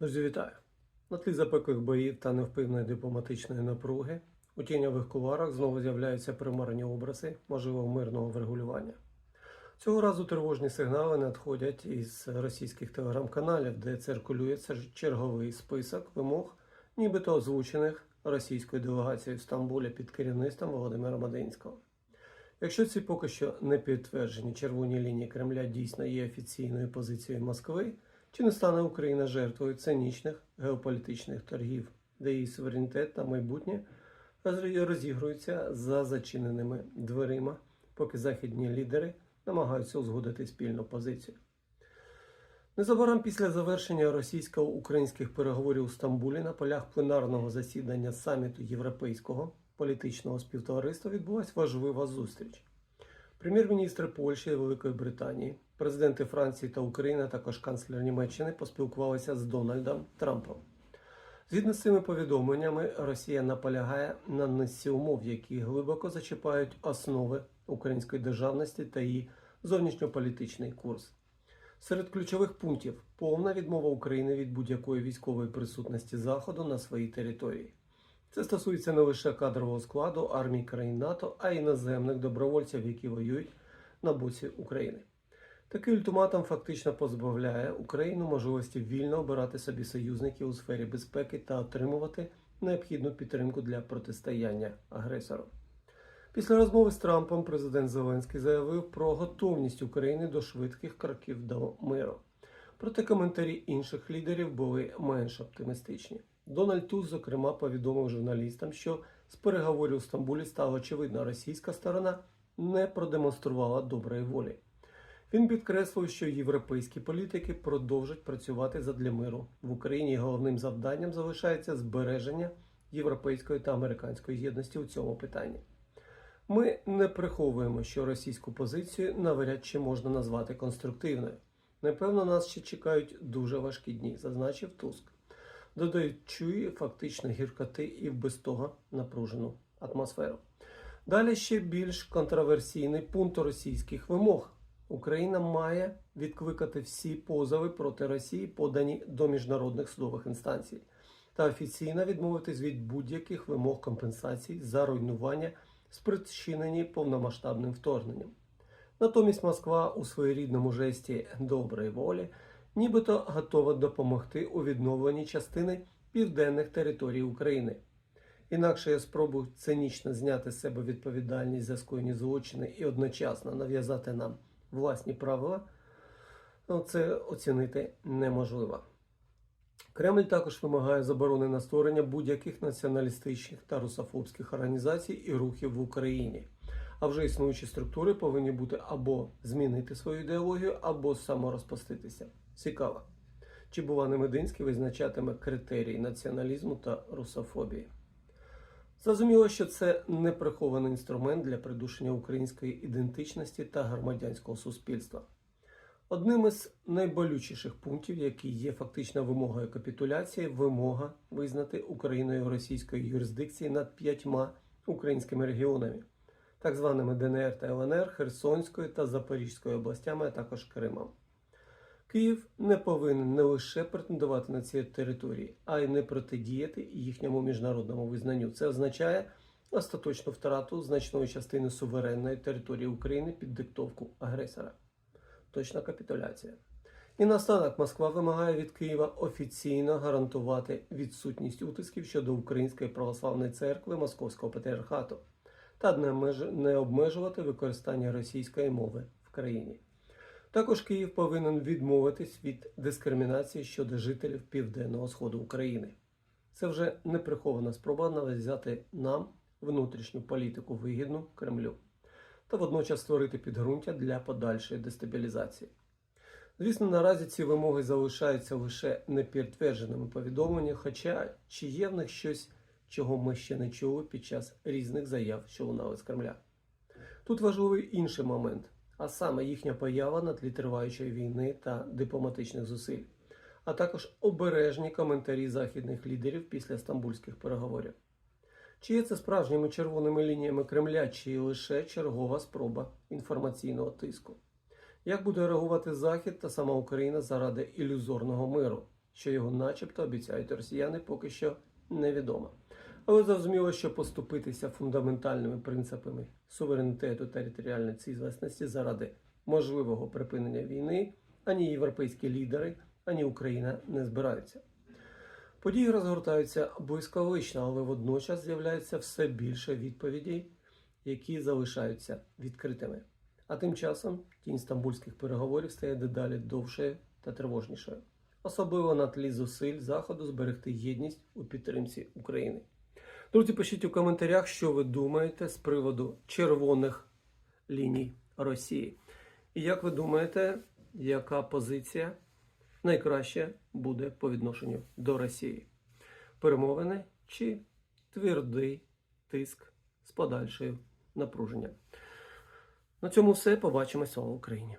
Друзі, вітаю! На тлі запеклих боїв та невпевної дипломатичної напруги у тіньових куларах знову з'являються примарні образи можливого мирного врегулювання. Цього разу тривожні сигнали надходять із російських телеграм-каналів, де циркулює цер- черговий список вимог, нібито озвучених російською делегацією в Стамбулі під керівництвом Володимира Мадинського. Якщо ці поки що не підтверджені червоні лінії Кремля дійсно є офіційною позицією Москви, чи не стане Україна жертвою цинічних геополітичних торгів, де її суверенітет та майбутнє розігруються за зачиненими дверима, поки західні лідери намагаються узгодити спільну позицію. Незабаром після завершення російсько-українських переговорів у Стамбулі на полях пленарного засідання саміту Європейського політичного співтовариства відбулася важлива зустріч. Прем'єр-міністри Польщі і Великої Британії, президенти Франції та України, а також канцлер Німеччини поспілкувалися з Дональдом Трампом. Згідно з цими повідомленнями, Росія наполягає на низці умов, які глибоко зачіпають основи української державності та її зовнішньополітичний курс. Серед ключових пунктів повна відмова України від будь-якої військової присутності Заходу на своїй території. Це стосується не лише кадрового складу армій країн НАТО, а й іноземних добровольців, які воюють на боці України. Такий ультиматум фактично позбавляє Україну можливості вільно обирати собі союзників у сфері безпеки та отримувати необхідну підтримку для протистояння агресору. Після розмови з Трампом президент Зеленський заявив про готовність України до швидких кроків до миру. Проте коментарі інших лідерів були менш оптимістичні. Дональд Туз, зокрема, повідомив журналістам, що з переговорів у Стамбулі стало очевидно, російська сторона не продемонструвала доброї волі. Він підкреслив, що європейські політики продовжать працювати задля миру в Україні. Головним завданням залишається збереження європейської та американської єдності у цьому питанні. Ми не приховуємо, що російську позицію навряд чи можна назвати конструктивною. Напевно, нас ще чекають дуже важкі дні, зазначив Туск, додаючи фактично гіркоти і в без того напружену атмосферу. Далі ще більш контроверсійний пункт російських вимог. Україна має відкликати всі позови проти Росії, подані до міжнародних судових інстанцій, та офіційно відмовитись від будь-яких вимог компенсацій за руйнування, спричинені повномасштабним вторгненням. Натомість Москва у своєрідному жесті доброї волі нібито готова допомогти у відновленні частини південних територій України. Інакше я спробую цинічно зняти з себе відповідальність за скоєні злочини і одночасно нав'язати нам власні правила, ну, це оцінити неможливо. Кремль також вимагає заборони на створення будь-яких націоналістичних та русофобських організацій і рухів в Україні. А вже існуючі структури повинні бути або змінити свою ідеологію, або саморозпуститися. Цікаво. Чи бува Мединський визначатиме критерії націоналізму та русофобії? Зрозуміло, що це неприхований інструмент для придушення української ідентичності та громадянського суспільства. Одним із найболючіших пунктів, який є фактично вимогою капітуляції, вимога визнати Україною російської юрисдикції над п'ятьма українськими регіонами, так званими ДНР та ЛНР, Херсонською та Запорізькою областями, а також Кримом. Київ не повинен не лише претендувати на ці території, а й не протидіяти їхньому міжнародному визнанню. Це означає остаточну втрату значної частини суверенної території України під диктовку агресора. Точна капітуляція. І наостанок Москва вимагає від Києва офіційно гарантувати відсутність утисків щодо Української православної церкви Московського патріархату та не обмежувати використання російської мови в країні. Також Київ повинен відмовитись від дискримінації щодо жителів Південного Сходу України. Це вже неприхована спроба нав'язати нам внутрішню політику вигідну Кремлю та водночас створити підґрунтя для подальшої дестабілізації. Звісно, наразі ці вимоги залишаються лише непідтвердженими повідомленнями, хоча чи є в них щось, чого ми ще не чули під час різних заяв, що лунали з Кремля. Тут важливий інший момент, а саме їхня поява на тлі триваючої війни та дипломатичних зусиль, а також обережні коментарі західних лідерів після стамбульських переговорів. Чи є це справжніми червоними лініями Кремля, чи лише чергова спроба інформаційного тиску? Як буде реагувати Захід та сама Україна заради ілюзорного миру? що його начебто обіцяють росіяни, поки що невідомо. Але зрозуміло, що поступитися фундаментальними принципами суверенітету та територіальної цілісності заради можливого припинення війни ані європейські лідери, ані Україна не збираються. Події розгортаються блискавично, але водночас з'являється все більше відповідей, які залишаються відкритими. А тим часом тінь стамбульських переговорів стає дедалі довшою та тривожнішою, особливо на тлі зусиль Заходу зберегти єдність у підтримці України. Друзі, пишіть у коментарях, що ви думаєте з приводу червоних ліній Росії. І як ви думаєте, яка позиція найкраще буде по відношенню до Росії? Перемовини чи твердий тиск з подальшою напруженням? На цьому все. Побачимось. Слава Україні!